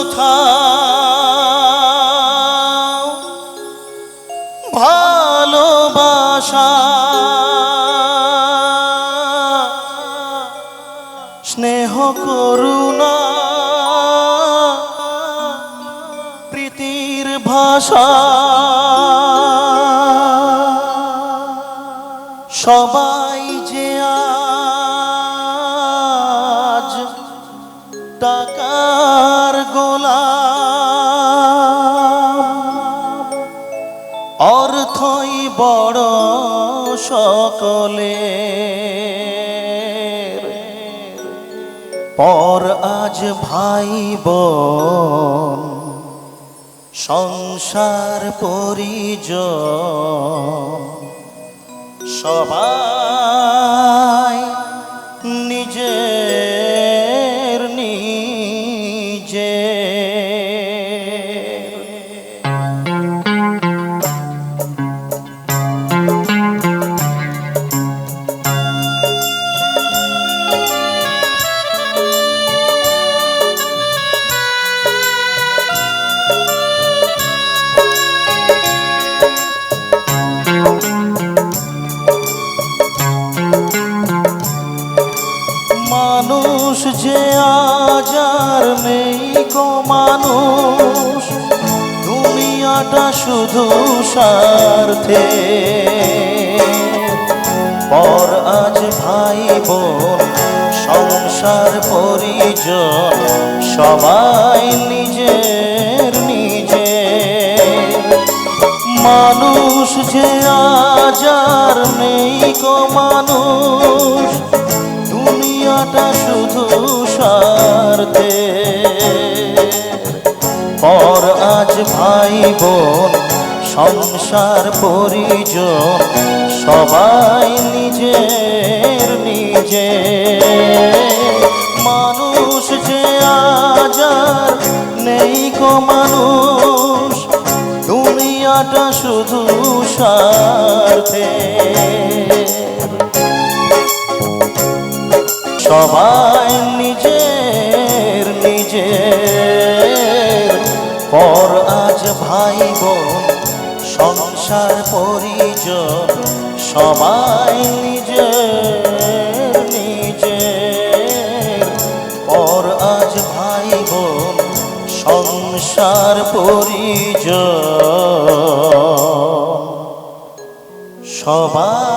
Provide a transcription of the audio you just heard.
কোথাও ভালোবাসা স্নেহ করুণা প্রীতির ভাষা সবাই যে আজ টাকার গোলাম। অর্থই বড় সকলে পর আজ ভাই বোন সংসার পরিজন সবাই মানুষ যে আজার নেই গো মানুষ, দুনিয়াটা শুধু স্বার্থে। পর আজ ভাই বোন, সংসার, পরিজন, সবাই নিজের নিজে। মানুষ যে আজার নেই গো মানুষ পর আজ ভাই বোন, সংসার পরিজন, সবাই নিজের নিজে। মানুষ যে আজ নেই গো মানুষ, দুনিয়াটা শুধু স্বার্থে। সবাই পর আজ ভাই বোন, সংসার পরিচ সবাই নিজ, নিজে। পর আজ ভাই বোন, সংসার পরিচ সবাই